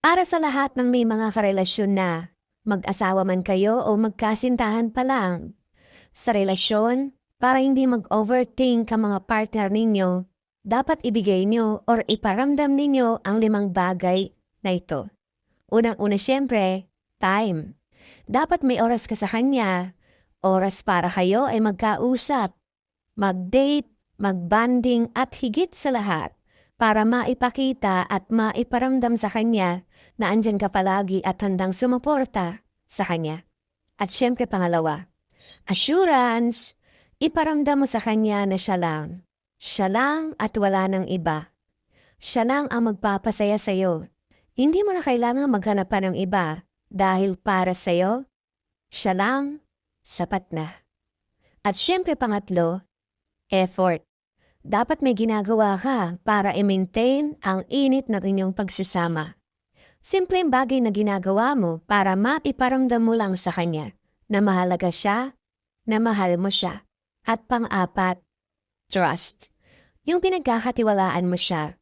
Para sa lahat ng may mga karelasyon na, mag-asawa man kayo o magkasintahan pa lang, sa relasyon, para hindi mag-overthink ang mga partner ninyo, dapat ibigay nyo or iparamdam ninyo ang limang bagay na ito. Unang-una siyempre, time. Dapat may oras ka sa kanya. Oras para kayo ay magkausap, mag-date, mag-banding at higit sa lahat para maipakita at maiparamdam sa kanya na andyan ka palagi at handang sumuporta sa kanya. At syempre pangalawa, assurance. Iparamdam mo sa kanya na siya lang. Siya lang at wala ng iba. Siya lang ang magpapasaya sa'yo. Hindi mo na kailangan maghanap pa ng iba dahil para sa'yo, siya lang, sapat na. At syempre pangatlo, effort. Dapat may ginagawa ka para i-maintain ang init ng inyong pagsasama. Simpleng bagay na ginagawa mo para maiparamdam mo lang sa kanya na mahalaga siya, na mahal mo siya. At pang-apat, trust. Yung pinagkakatiwalaan mo siya.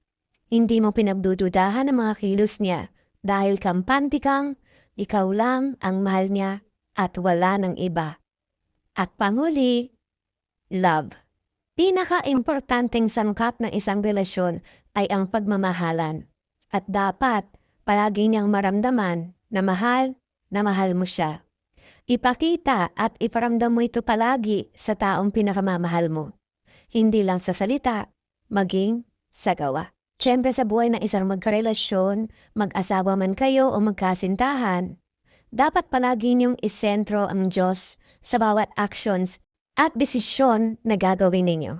Hindi mo pinagdududahan ang mga kilos niya dahil kampante kang, ikaw lang ang mahal niya at wala ng iba. At panghuli, love. Pinaka-importanteng sangkap ng isang relasyon ay ang pagmamahalan. At dapat palagi niyang maramdaman na mahal na mahal mo siya. Ipakita at iparamdam mo ito palagi sa taong pinakamamahal mo. Hindi lang sa salita, maging sa gawa. Siyempre sa buhay ng isang magkarelasyon, mag-asawa man kayo o magkasintahan, dapat palagi niyong isentro ang Diyos sa bawat actions at desisyon na gagawin ninyo.